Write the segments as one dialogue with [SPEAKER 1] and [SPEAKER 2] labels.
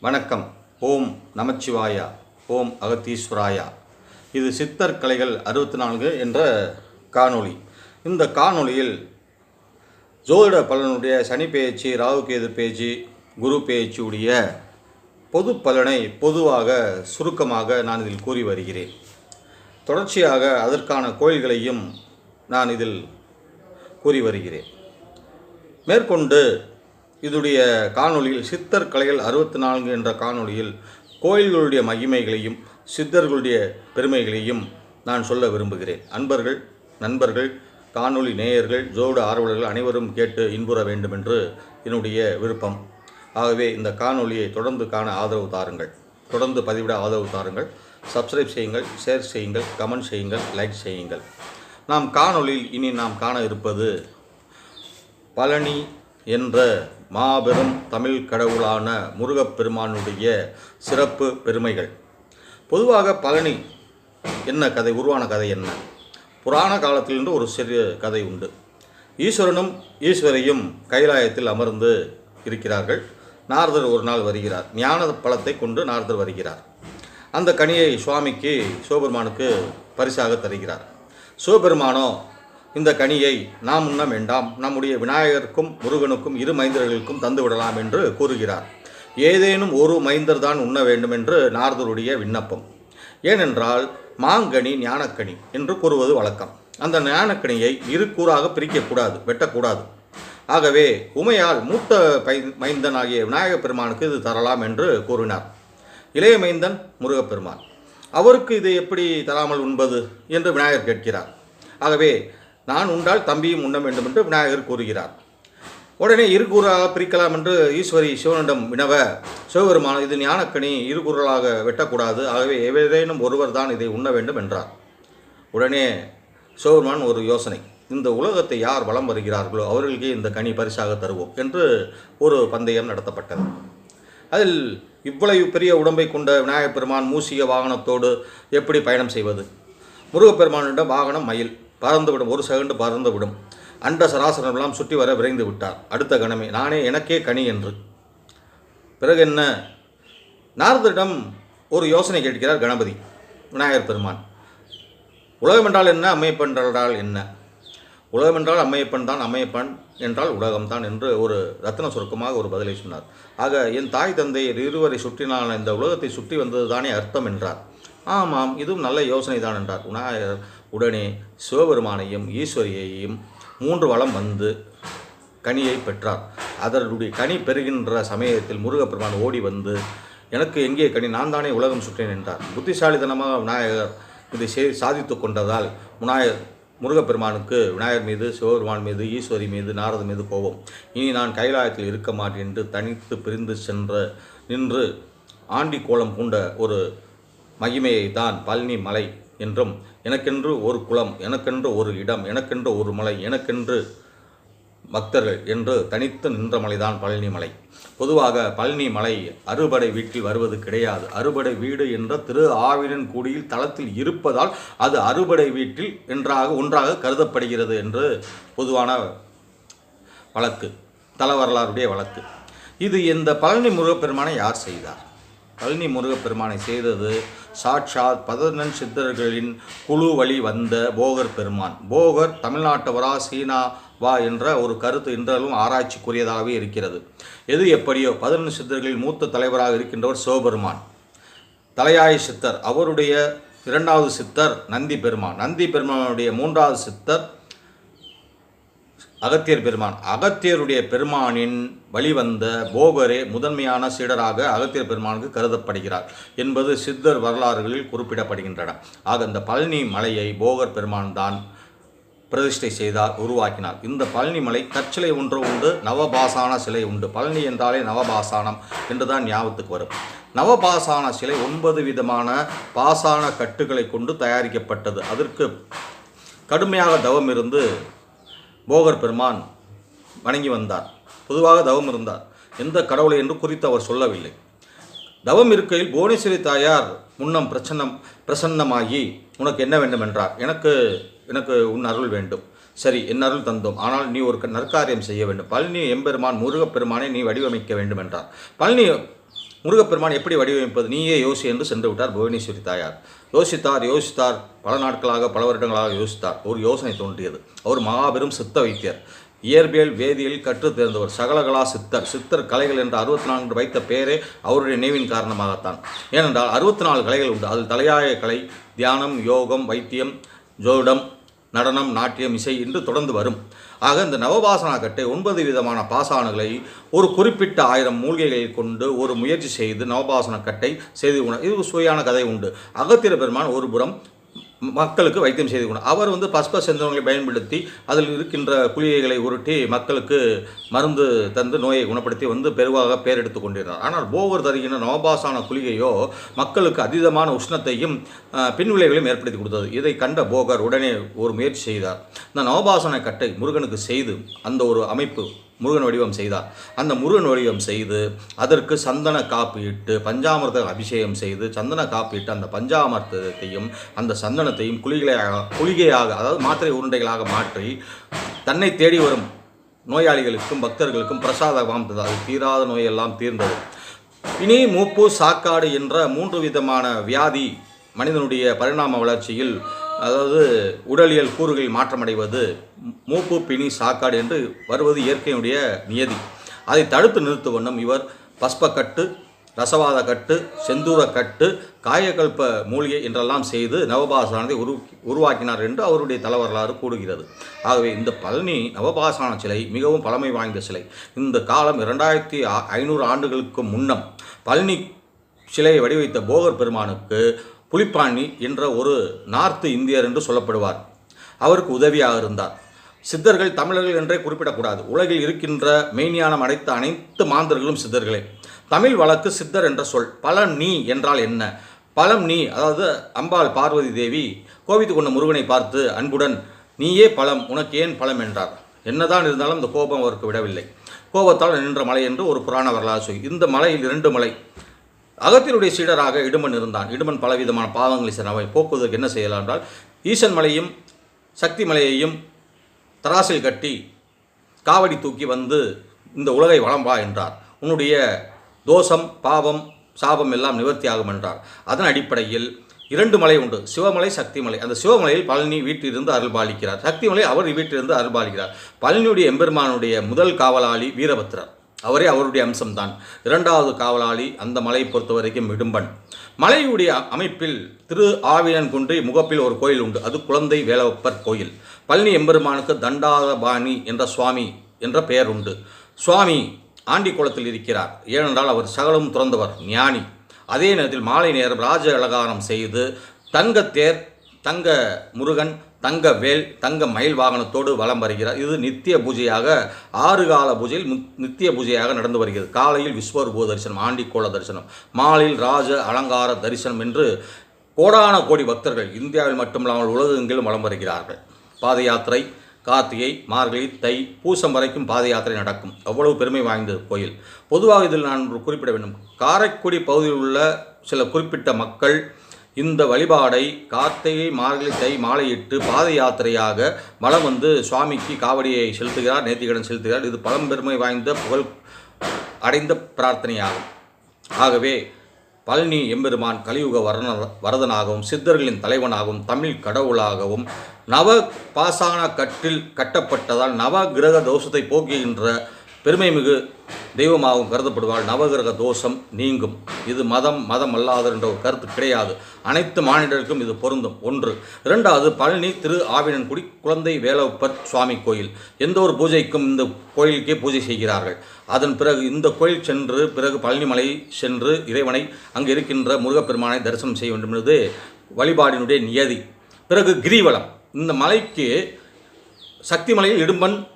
[SPEAKER 1] வணக்கம். ஓம் நமச்சிவாயா. ஓம் அகத்தீஸ்வராயா. இது சித்தர் கலைகள் அறுபத்தி நான்கு என்ற காணொளி. இந்த காணொளியில் ஜோதிட பலனுடைய சனி பேச்சு ராகுகேது பேச்சு குரு பேச்சுடைய பொது பலனை பொதுவாக சுருக்கமாக நான் இதில் கூறி வருகிறேன். தொடர்ச்சியாக அதற்கான கோயில்களையும் நான் இதில் கூறி வருகிறேன். மேற்கொண்டு இதுடைய காணொளியில் சித்தர் கலைகள் அறுபத்தி நான்கு என்ற காணொளியில் கோயில்களுடைய மகிமைகளையும் சித்தர்களுடைய பெருமைகளையும் நான் சொல்ல விரும்புகிறேன். அன்பர்கள் நண்பர்கள் காணொளி நேயர்கள் ஜோட ஆர்வலர்கள் அனைவரும் கேட்டு இன்புற வேண்டும் என்று என்னுடைய விருப்பம். ஆகவே இந்த காணொளியை தொடர்ந்து காண ஆதரவு தாருங்கள். தொடர்ந்து பதிவிட ஆதரவு தாருங்கள். சப்ஸ்கிரைப் செய்யுங்கள் ஷேர் செய்யுங்கள் கமெண்ட் செய்யுங்கள் லைக் செய்யுங்கள். நாம் காணொளியில் இனி நாம் காண இருப்பது பழனி என்ற மாபெரும் தமிழ் கடவுளான முருகப்பெருமானுடைய சிறப்பு பெருமைகள். பொதுவாக பழனி என்ன கதை? உருவான கதை என்ன? புராண காலத்திலிருந்து ஒரு சிறிய கதை உண்டு. ஈஸ்வரனும் ஈஸ்வரையும் கைலாயத்தில் அமர்ந்து இருக்கிறார்கள். நாரதர் ஒரு நாள் வருகிறார். ஞான பழத்தை கொண்டு நாரதர் வருகிறார். அந்த கனியை சுவாமிக்கு சிவபெருமானுக்கு பரிசாக தருகிறார். சிவபெருமானோ இந்த கனியை நாம் உண்ண வேண்டாம். நம்முடைய விநாயகருக்கும் முருகனுக்கும் இரு மைந்தர்களுக்கும் தந்து விடலாம் என்று கூறுகிறார். ஏதேனும் ஒரு மைந்தர் தான் உண்ண வேண்டும் என்று நாரதருடைய விண்ணப்பம். ஏனென்றால் மாங்கனி ஞானக்கனி என்று கூறுவது வழக்கம். அந்த ஞானக்கனியை இரு கூறாக பிரிக்கக்கூடாது வெட்டக்கூடாது. ஆகவே உமையால் மூத்த பை மைந்தன் ஆகிய விநாயகப் பெருமானுக்கு இது தரலாம் என்று கூறினார். இளைய மைந்தன் முருகப்பெருமான். அவருக்கு இதை எப்படி தராமல் உண்பது? என்று விநாயகர் கேட்கிறார். ஆகவே நான் உண்டால் தம்பியும் உண்ண வேண்டும் என்று விநாயகர் கூறுகிறார். உடனே இருகூறாக பிரிக்கலாம் என்று ஈஸ்வரி சிவனிடம் வினவ சிவபெருமான் இது ஞானக்கனி இருகூறலாக வெட்டக்கூடாது. ஆகவே ஏதேனும் ஒருவர் தான் இதை உண்ண வேண்டும் என்றார். உடனே சிவபெருமான் ஒரு யோசனை இந்த உலகத்தை யார் வலம் வருகிறார்களோ அவர்களுக்கே இந்த கனி பரிசாக தருவோம் என்று ஒரு பந்தயம் நடத்தப்பட்டது. அதில் இவ்வளவு பெரிய உடம்பை கொண்ட விநாயகப் பெருமான் மூசிக வாகனத்தோடு எப்படி பயணம் செய்வது? முருகப்பெருமானிடம் வாகனம் மயில் பறந்துவிடும். ஒரு செகண்டு பறந்துவிடும். அண்ட சராசரமெல்லாம் சுற்றி வர விரைந்து விட்டார். அடுத்த கணமே நானே எனக்கே கனி என்று. பிறகு என்ன? நாரதரிடம் ஒரு யோசனை கேட்கிறார் கணபதி விநாயகர் பெருமான். உலகம் என்றால் என்ன? அம்மையப்பன் என்றால் என்ன? உலகம் என்றால் அம்மையப்பன் தான் அம்மையப்பன் என்றால் உலகம்தான் என்று ஒரு ரத்ன சுருக்கமாக ஒரு பதிலை சொன்னார். ஆக என் தாய் தந்தை இருவரை சுற்றினால் இந்த உலகத்தை சுற்றி வந்தது தானே அர்த்தம் என்றார். ஆமாம் இதுவும் நல்ல யோசனை தான் என்றார். விநாயகர் உடனே சிவபெருமானையும் ஈஸ்வரியையும் மூன்று வளம் வந்து கனியை பெற்றார். அதனுடைய கனி பெறுகின்ற சமயத்தில் முருகப்பெருமான் ஓடி வந்து எனக்கு எங்கே கனி? நான் தானே உலகம் சுற்றேன் என்றார். புத்திசாலித்தனமாக விநாயகர் இதை செய் சாதித்து கொண்டதால் விநாயகர் முருகப்பெருமானுக்கு விநாயகர் மீது சிவபெருமான் மீது ஈஸ்வரி மீது நாரது மீது கோபம். இனி நான் கைலாயத்தில் இருக்க மாட்டேன் என்று தனித்து பிரிந்து சென்ற நின்று ஆண்டி கோலம் பூண்ட ஒரு மகிமையை தான் பழனி மலை என்றும் எனக்கென்று ஒரு குளம் எனக்கென்று ஒரு இடம் எனக்கென்று ஒரு மலை எனக்கென்று பக்தர்கள் என்று தனித்து நின்ற மலைதான் பழனி மலை. பொதுவாக பழனி மலை அறுபடை வீட்டில் வருவது கிடையாது. அறுபடை வீடு என்ற திரு ஆவினன் கூடியில் தளத்தில் இருப்பதால் அது அறுபடை வீட்டில் என்றாக ஒன்றாக கருதப்படுகிறது என்று பொதுவான வழக்கு தல வரலாறுடைய வழக்கு. இது இந்த பழனி முருகப்பெருமானை யார் செய்தார்? பழனி முருகப்பெருமானை செய்தது சாட்சாத் பதினெண் சித்தர்களின் குழு வழி வந்த போகர் பெருமான். போகர் தமிழ்நாட்டவரா சீனா வா என்ற ஒரு கருத்து இன்றளவும் ஆராய்ச்சிக்குரியதாகவே இருக்கிறது. எது எப்படியோ பதினெண் சித்தர்களின் மூத்த தலைவராக இருக்கின்றவர் சிவபெருமான். தலையாய சித்தர் அவருடைய இரண்டாவது சித்தர் நந்தி பெருமான். நந்தி பெருமானுடைய மூன்றாவது சித்தர் அகத்தியர் பெருமான். அகத்தியருடைய பெருமானின் வழிவந்த போகரே முதன்மையான சீடராக அகத்தியர் பெருமானுக்கு கருதப்படுகிறார் என்பது சித்தர் வரலாறுகளில் குறிப்பிடப்படுகின்றன. ஆக இந்த பழனி மலையை போகர் பெருமான் தான் பிரதிஷ்டை செய்தார் உருவாக்கினார். இந்த பழனி மலை கற்சிலை ஒன்று உண்டு நவபாசான சிலை உண்டு. பழனி என்றாலே நவபாசானம் என்றுதான் ஞாபகத்துக்கு வரும். நவபாசான சிலை ஒன்பது விதமான பாசான கட்டுகளை கொண்டு தயாரிக்கப்பட்டது. அதற்கு கடுமையாக தவம் இருந்து போகர் பெருமான் வணங்கி வந்தார். பொதுவாக தவம் இருந்தார். எந்த கடவுளை என்று குறித்து அவர் சொல்லவில்லை. தவம் இருக்கையில் புவனேஸ்வரி தாயார் முன்னம் பிரச்சனம் பிரசன்னமாகி உனக்கு என்ன வேண்டும்? என்றார். எனக்கு எனக்கு உன் அருள் வேண்டும். சரி என் அருள் தந்தோம். ஆனால் நீ ஒரு நற்காரியம் செய்ய வேண்டும். பழனி எம்பெருமான் முருகப்பெருமானை நீ வடிவமைக்க வேண்டும் என்றார். பழனி முருகப்பெருமான் எப்படி வடிவமைப்பது? நீயே யோசி என்று சென்று விட்டார் புவனேஸ்வரி தாயார். யோசித்தார் யோசித்தார். பல நாட்களாக பல வருடங்களாக யோசித்தார். ஒரு யோசனை தோன்றியது. அவர் மகாபெரும் சித்த வைத்தியர். இயற்பியல் வேதியியல் கற்றுத் தேர்ந்தவர். சகலகலா சித்தர். சித்தர் கலைகள் என்ற அறுபத்தி நான்கு வைத்த பெயரே அவருடைய நினைவின் காரணமாகத்தான். ஏனென்றால் அறுபத்தி நாலு கலைகள் உண்டு. அதில் தலையாய கலை தியானம் யோகம் வைத்தியம் ஜோடம் நடனம் நாட்டியம் இசை என்று தொடர்ந்து வரும். ஆக இந்த நவபாசனா கட்டை ஒன்பது விதமான பாசானுகளை ஒரு குறிப்பிட்ட ஆயிரம் மூலிகைகளை கொண்டு ஒரு முயற்சி செய்து நவபாசன கட்டை செய்து இது சுவையான கதை உண்டு. அகத்திர பெருமான் ஒரு புறம் மக்களுக்கு வைத்தியம் செய்து கொண்டார் அவர் வந்து பஸ்பஸ் செந்தவங்களை பயன்படுத்தி அதில் இருக்கின்ற குளிகைகளை உருட்டி மக்களுக்கு மருந்து தந்து நோயை குணப்படுத்தி வந்து பெருவாக பேரெடுத்து கொண்டிருந்தார். ஆனால் போவர் தருகின்ற நோபாசான குளிகையோ மக்களுக்கு அதீதமான உஷ்ணத்தையும் பின்விளைகளையும் ஏற்படுத்தி கொடுத்தது. இதை கண்ட போகர் உடனே ஒரு முயற்சி செய்தார். இந்த நவபாசன கட்டை முருகனுக்கு செய்து அந்த ஒரு அமைப்பு முருகன் வடிவம் செய்தார். அந்த முருகன் வடிவம் செய்து அதற்கு சந்தன காப்பீட்டு பஞ்சாமிரத பஞ்சாமிர்த அபிஷேகம் செய்து சந்தன காப்பீட்டு அந்த பஞ்சாமிர்தத்தையும் அந்த சந்தனத்தையும் குளிகையாக குளிகையாக அதாவது மாத்திரை உருண்டைகளாக மாற்றி தன்னை தேடி வரும் நோயாளிகளுக்கும் பக்தர்களுக்கும் பிரசாதமாம் அது தீராத நோயெல்லாம் தீர்ந்தது. இனி மூப்பு சாக்காடு என்ற மூன்று விதமான வியாதி மனிதனுடைய பரிணாம வளர்ச்சியில் அதாவது உடலியல் கூறுகளில் மாற்றமடைவது மூப்பு பிணி சாக்காடு என்று வருவது இயற்கையினுடைய நியதி. அதை தடுத்து நிறுத்தும் வண்ணம் இவர் பஸ்பக்கட்டு ரசவாத கட்டு செந்தூர கட்டு காயக்கல்ப மூலிகை என்றெல்லாம் செய்து நவபாசானத்தை உரு உருவாக்கினார் என்று அவருடைய தலைவரலாறு கூறுகிறது. ஆகவே இந்த பழனி நவபாசான சிலை மிகவும் பழமை வாய்ந்த சிலை. இந்த காலம் இரண்டாயிரத்தி ஐநூறு ஆண்டுகளுக்கு முன்னம் பழனி சிலையை வடிவமைத்த போகர் பெருமானுக்கு புலிப்பாணி என்ற ஒரு நார்த்து இந்தியர் என்று சொல்லப்படுவார். அவருக்கு உதவியாக இருந்தார். சித்தர்கள் தமிழர்கள் என்றே குறிப்பிடக்கூடாது. உலகில் இருக்கின்ற மெய்ஞானம் அடைத்த அனைத்து மாந்தர்களும் சித்தர்களே. தமிழ் வழக்கு சித்தர் என்ற சொல் பலம் நீ என்றால் என்ன? பலம் நீ அதாவது அம்பாள் பார்வதி தேவி கோபித்து கொண்ட முருகனை பார்த்து அன்புடன் நீயே பலம் உனக்கு ஏன் பலம்? என்றார். என்னதான் இருந்தாலும் இந்த கோபம் அவருக்கு விடவில்லை. கோபத்தால் நின்ற மலை என்று ஒரு புராண வரலாறு இந்த மலையில் இரண்டு மலை அகத்தினுடைய சீடராக இடுமன் இருந்தான். இடுமன் பலவிதமான பாவங்களை செய்தான். அவை போக்குவதற்கு என்ன செய்யலாம் என்றால் ஈசன் மலையும் சக்தி மலையையும் தராசில் கட்டி காவடி தூக்கி வந்து இந்த உலகை வளம் வா என்றார். உன்னுடைய தோஷம் பாவம் சாபம் எல்லாம் நிவர்த்தியாகும் என்றார். அதன் அடிப்படையில் இரண்டு மலை உண்டு. சிவமலை சக்திமலை. அந்த சிவமலையில் பழனி வீட்டிலிருந்து அருள்பாலிக்கிறார். சக்திமலை அவர் வீட்டிலிருந்து அருள்பாலிக்கிறார். பழனியுடைய எம்பெருமானுடைய முதல் காவலாளி வீரபத்திரர் அவரே அவருடைய அம்சம்தான். இரண்டாவது காவலாளி அந்த மலையை பொறுத்த வரைக்கும் இடும்பன். மலையுடைய அமைப்பில் திரு ஆவினன் குன்றி முகப்பில் ஒரு கோயில் உண்டு. அது குழந்தை வேலவப்பர் கோயில். பழனி எம்பெருமானுக்கு தண்டாதபாணி என்ற சுவாமி என்ற பெயர் உண்டு. சுவாமி ஆண்டி குளத்தில் இருக்கிறார். ஏனென்றால் அவர் சகலம் துறந்தவர் ஞானி. அதே நேரத்தில் மாலை நேரம் ராஜ அலங்காரம் செய்து தங்கத்தேர் தங்க முருகன் தங்க வேல் தங்க மயில் வாகனத்தோடு வலம் வருகிறார். இது நித்திய பூஜையாக ஆறு கால பூஜையில் நித்திய பூஜையாக நடந்து வருகிறது. காலையில் விஸ்வரூப தரிசனம் ஆண்டிக்கோள தரிசனம் மாலையில் ராஜ அலங்கார தரிசனம் என்று கோடான கோடி பக்தர்கள் இந்தியாவில் மட்டுமில்லாமல் உலகெங்கிலும் வலம் வருகிறார்கள். பாத யாத்திரை கார்த்திகை மார்கழி தை பூசம் வரைக்கும் பாத யாத்திரை நடக்கும். அவ்வளவு பெருமை வாய்ந்தது கோயில். பொதுவாக இதில் நான் குறிப்பிட வேண்டும். காரைக்குடி பகுதியில் உள்ள சில குறிப்பிட்ட மக்கள் இந்த வழிபாடை கார்த்திகை மார்கழித்தை மாலையிட்டு பாத யாத்திரையாக வலம் வந்து சுவாமிக்கு காவடியை செலுத்துகிறார் நேர்த்திகடன் செலுத்துகிறார். இது பழம்பெருமை வாய்ந்த புகழ் அடைந்த பிரார்த்தனையாகும். ஆகவே பழனி எம்பெருமான் கலியுக வரண வரதனாகவும் சித்தர்களின் தலைவனாகவும் தமிழ் கடவுளாகவும் நவ பாசான கட்டில் கட்டப்பட்டதால் நவ கிரக தோஷத்தை போக்குகின்ற பெருமைமிகு தெய்வமாகவும் கருதப்படுவாள். நவகிரக தோஷம் நீங்கும். இது மதம் மதம் அல்லாத என்ற ஒரு கருத்து கிடையாது. அனைத்து மாநிலருக்கும் இது பொருந்தும். ஒன்று. இரண்டாவது பழனி திரு ஆவினன்குடி குழந்தை வேலப்பர் சுவாமி கோயில். எந்த ஒரு பூஜைக்கும் இந்த கோயிலுக்கே பூஜை செய்கிறார்கள். அதன் பிறகு இந்த கோயில் சென்று பிறகு பழனிமலை சென்று இறைவனை அங்கு இருக்கின்ற முருகப்பெருமானை தரிசனம் செய்ய வேண்டும் என்பது வழிபாடினுடைய நியதி. பிறகு கிரிவலம். இந்த மலைக்கு சக்தி மலையில் இடும்பன்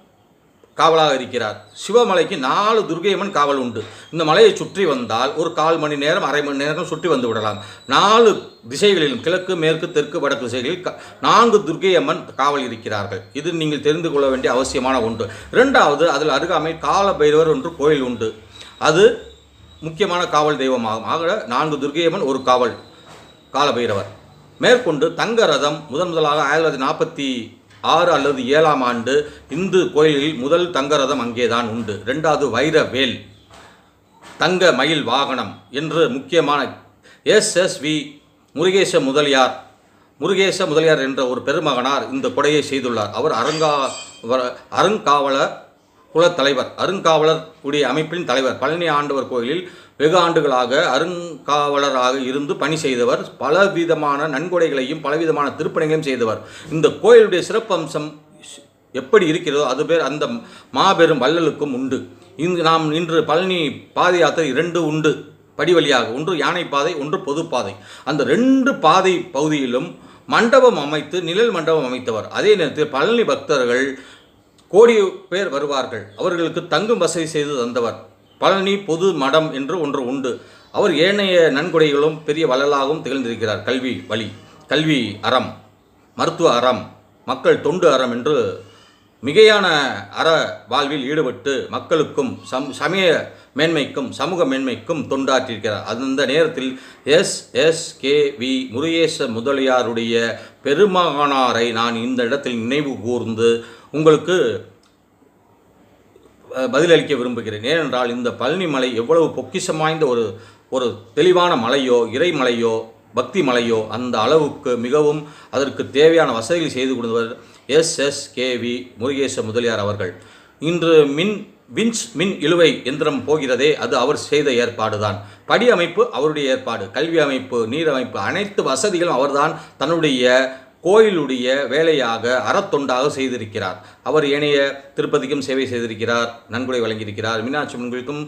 [SPEAKER 1] காவலாக இருக்கிறார். சிவமலைக்கு நாலு துர்கையம்மன் காவல் உண்டு. இந்த மலையை சுற்றி வந்தால் ஒரு கால் மணி நேரம் அரை மணி நேரம் சுற்றி வந்து விடலாம். நாலு திசைகளிலும் கிழக்கு மேற்கு தெற்கு வடக்கு திசைகளில் க- நான்கு துர்கையம்மன் காவல் இருக்கிறார்கள். இது நீங்கள் தெரிந்து கொள்ள வேண்டிய அவசியமான ஒன்று. இரண்டாவது அதில் அருகாமையில் கால பைரவர் ஒன்று கோயில் உண்டு. அது முக்கியமான காவல் தெய்வமாகும். ஆக நான்கு துர்கையம்மன் ஒரு காவல் காலபைரவர். மேற்கொண்டு தங்க ரதம் முதன் முதலாக ஆயிரத்தி தொள்ளாயிரத்தி நாற்பத்தி ஆறு அல்லது ஏழாம் ஆண்டு இந்து கோயிலில் முதல் தங்கரதம் அங்கேதான் உண்டு. ரெண்டாவது வைர வேல் தங்க மயில் வாகனம் என்று முக்கியமான எஸ்எஸ்வி முருகேச முதலியார் முருகேச முதலியார் என்ற ஒரு பெருமகனார் இந்த கொடையை செய்துள்ளார். அவர் அருங்கா வ- அருங்காவலர் குலத் தலைவர் அருங்காவலர் உடைய அமைப்பின் தலைவர். பழனி ஆண்டவர் கோயிலில் வெகு ஆண்டுகளாக அருங்காவலராக இருந்து பணி செய்தவர். பலவிதமான நன்கொடைகளையும் பலவிதமான திருப்பணிகளையும் செய்தவர். இந்த கோயிலுடைய சிறப்பம்சம் எப்படி இருக்கிறதோ அது பேர் அந்த மாபெரும் வள்ளலுக்கும் உண்டு. இங்கு நாம் இன்று பழனி பாத யாத்திரை இரண்டு உண்டு. படி வழியாக ஒன்று யானை பாதை ஒன்று பொதுப்பாதை அந்த ரெண்டு பாதை பகுதியிலும் மண்டபம் அமைத்து நிழல் மண்டபம் அமைத்தவர். அதே நேரத்தில் பழனி பக்தர்கள் கோடி பேர் வருவார்கள். அவர்களுக்கு தங்கும் வசதி செய்து தந்தவர். பழனி பொது மடம் என்று ஒன்று உண்டு. அவர் ஏனைய நன்கொடைகளும் பெரிய வள்ளலாகவும் திகழ்ந்திருக்கிறார். கல்வி வழி கல்வி அறம் மருத்துவ அறம் மக்கள் தொண்டு அறம் என்று மிகையான அற வாழ்வில் ஈடுபட்டு மக்களுக்கும் சம் சமய மேன்மைக்கும் சமூக மேன்மைக்கும் தொண்டாற்றியிருக்கிறார். அந்த நேரத்தில் S S K V Murugesa முதலியாருடைய பெருமகனாரை நான் இந்த இடத்தில் நினைவு கூர்ந்து உங்களுக்கு பதிலளிக்க விரும்புகிறேன். ஏனென்றால் இந்த பழனி மலை எவ்வளவு பொக்கிஷம் வாய்ந்த ஒரு ஒரு தெளிவான மலையோ இறைமலையோ பக்தி மலையோ அந்த அளவுக்கு மிகவும் அதற்கு தேவையான வசதிகள் செய்து கொடுத்தவர் S. S. K. V. Murugesa Mudaliar அவர்கள். இன்று மின் விஞ்ச் மின் இழுவை எந்திரம் போகிறதே அது அவர் செய்த ஏற்பாடுதான். படி அமைப்பு அவருடைய ஏற்பாடு கல்வி அமைப்பு நீர் அமைப்பு அனைத்து வசதிகளும் அவர்தான் தன்னுடைய கோயிலுடைய வேலையாக அறத்தொண்டாக செய்திருக்கிறார். அவர் ஏனைய திருப்பதிக்கும் சேவை செய்திருக்கிறார் நன்கொடை வழங்கியிருக்கிறார் மீனாட்சி அம்மன்களுக்கும்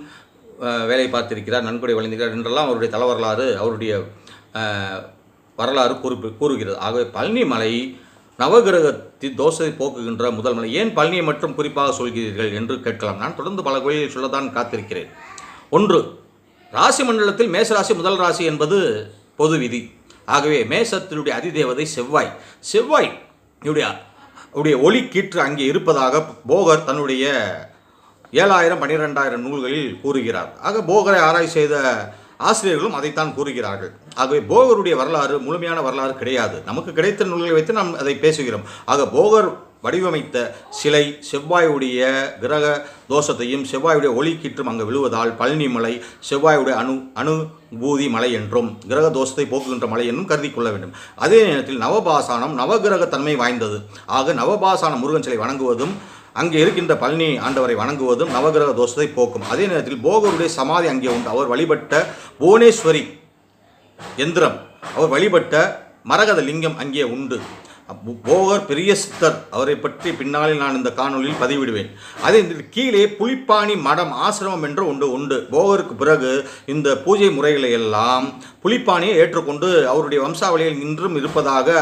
[SPEAKER 1] வேலை பார்த்திருக்கிறார் நன்கொடை வழங்கியிருக்கிறார் என்றெல்லாம் அவருடைய தலைவரலாறு அவருடைய வரலாறு கூறு கூறுகிறது. ஆகவே பழனி மலை தோசை போக்குகின்ற முதல் மலை ஏன் பழனியை மட்டும் குறிப்பாக சொல்கிறீர்கள் என்று கேட்கலாம். நான் தொடர்ந்து பல கோயிலில் சொல்லத்தான் காத்திருக்கிறேன். ஒன்று ராசி மண்டலத்தில் மேசராசி முதல் ராசி என்பது பொது விதி. ஆகவே மேசத்தினுடைய அதிதேவதை செவ்வாய். செவ்வாய் உடைய உடைய ஒளி கீற்று அங்கே இருப்பதாக போகர் தன்னுடைய ஏழாயிரம் பன்னிரெண்டாயிரம் நூல்களில் கூறுகிறார். ஆக போகரை ஆராய்ச்சி செய்த ஆசிரியர்களும் அதைத்தான் கூறுகிறார்கள். ஆகவே போகருடைய வரலாறு முழுமையான வரலாறு கிடையாது. நமக்கு கிடைத்த நூல்களை வைத்து நாம் அதை பேசுகிறோம். ஆக போகர் வடிவமைத்த சிலை செவ்வாயுடைய கிரக தோஷத்தையும் செவ்வாயுடைய ஒளி கீற்றும் அங்கு விழுவதால் பழனி மலை செவ்வாயுடைய அணு அனுபூதி மலை என்றும் கிரக தோஷத்தை போக்குகின்ற மலை என்றும் கருதி கொள்ள வேண்டும். அதே நேரத்தில் நவபாசானம் நவகிரக தன்மை வாய்ந்தது. ஆக நவபாசான முருகன் சிலை வணங்குவதும் அங்கே இருக்கின்ற பழனி ஆண்டவரை வணங்குவதும் நவகிரக தோஷத்தை போக்கும். அதே நேரத்தில் போகருடைய சமாதி அங்கே உண்டு. அவர் வழிபட்ட புவனேஸ்வரி எந்திரம் அவர் வழிபட்ட மரகத லிங்கம் அங்கே உண்டு. போகர் பெரிய சித்தர். அவரை பற்றி பின்னாளில் நான் இந்த காணொளியில் பதிவிடுவேன். அதே இந்த கீழே புலிப்பாணி மடம் ஆசிரமம் என்று ஒன்று உண்டு. போகருக்கு பிறகு இந்த பூஜை முறைகளை எல்லாம் புலிப்பாணியை ஏற்றுக்கொண்டு அவருடைய வம்சாவளியில் இன்றும் இருப்பதாக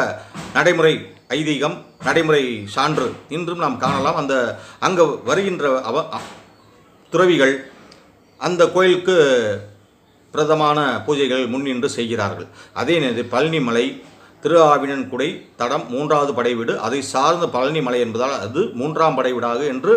[SPEAKER 1] நடைமுறை ஐதீகம் நடைமுறை சான்று இன்றும் நாம் காணலாம். அந்த அங்கே வருகின்ற அவ துறவிகள் அந்த கோயிலுக்கு பிரதமான பூஜைகள் முன்னின்று செய்கிறார்கள். அதே நேரத்தில் பழனிமலை திரு ஆவினன்குடை தடம் மூன்றாவது படைவீடு அதை சார்ந்த பழனி மலை என்பதால் அது மூன்றாம் படைவீடாக என்று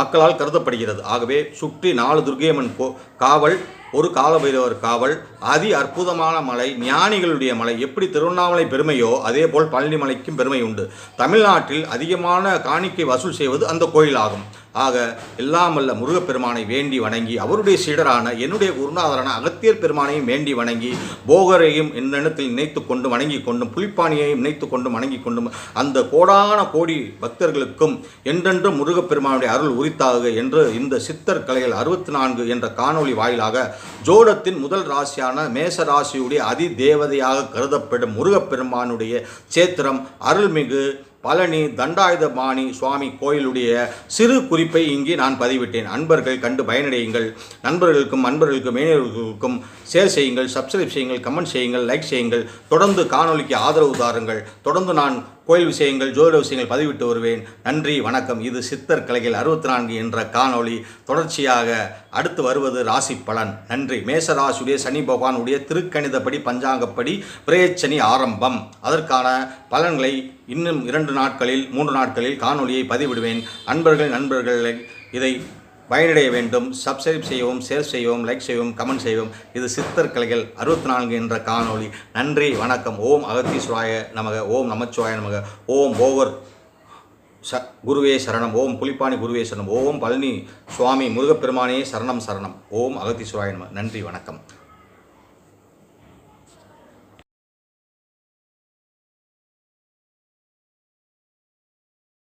[SPEAKER 1] மக்களால் கருதப்படுகிறது. ஆகவே சுற்றி நாலு துர்க்கையம்மன் கோ காவல் ஒரு காலபைரவர் காவல் அதி அற்புதமான மலை ஞானிகளுடைய மலை. எப்படி திருவண்ணாமலை பெருமையோ அதே போல் பழனி மலைக்கும் பெருமை உண்டு. தமிழ்நாட்டில் அதிகமான காணிக்கை வசூல் செய்வது அந்த கோயிலாகும். ஆக எல்லாம் முருகப்பெருமானை வேண்டி வணங்கி அவருடைய சீடரான என்னுடைய குருநாதரான அகத்தியர் பெருமானையும் வேண்டி வணங்கி போகரையும் என்னிடத்தில் நினைத்து கொண்டு வணங்கி கொண்டும் புலிப்பாணியையும் நினைத்து கொண்டும் வணங்கி கொண்டும் அந்த கோடான கோடி பக்தர்களுக்கும் என்றென்றும் முருகப்பெருமானுடைய அருள் உரித்தாக என்று இந்த சித்தர் கலைகள் அறுபத்தி நான்கு என்ற காணொளி வாயிலாக ஜோடத்தின் முதல் ராசியான மேச ராசியுடைய அதி தேவதையாக கருதப்படும் முருகப்பெருமானுடைய சேத்திரம் அருள்மிகு பழனி தண்டாயுதபாணி சுவாமி கோயிலுடைய சிறு குறிப்பை இங்கே நான் பதிவிட்டேன். அன்பர்கள் கண்டு பயனடையுங்கள். நண்பர்களுக்கும் அன்பர்களுக்கும் மேனர்களுக்கும் ஷேர் செய்யுங்கள் சப்ஸ்கிரைப் செய்யுங்கள் கமெண்ட் செய்யுங்கள் லைக் செய்யுங்கள். தொடர்ந்து காணொளிக்கு ஆதரவு தாருங்கள். தொடர்ந்து நான் கோயில் விஷயங்கள் ஜோதிட விஷயங்கள் பதிவிட்டு வருவேன். நன்றி வணக்கம். இது சித்தர் கலைகள் அறுபத்தி நான்கு என்ற காணொளி. தொடர்ச்சியாக அடுத்து வருவது ராசி பலன். நன்றி. மேசராசியுடைய சனி பகவானுடைய திருக்கணிதப்படி பஞ்சாங்கப்படி பிரேச்சனி ஆரம்பம். அதற்கான பலன்களை இன்னும் இரண்டு நாட்களில் மூன்று நாட்களில் காணொளியை பதிவிடுவேன். அன்பர்கள் நண்பர்களை இதை பயனடைய வேண்டும் சப்ஸ்கிரைப் செய்யவும் ஷேர் செய்யவும் லைக் செய்யவும் கமெண்ட் செய்யவும். இது சித்தர் கலைகள் அறுபத்தி நான்கு என்ற காணொளி. நன்றி வணக்கம். ஓம் அகத்தீஸ்வராய நமக ஓம் நமச்சிவாய நமக. ஓம் போகர் ச குருவே சரணம். ஓம் புலிப்பாணி குருவே சரணம். ஓம் பழனி சுவாமி முருகப்பெருமானே சரணம் சரணம். ஓம் அகத்தீஸ்வராய நம நன்றி வணக்கம்.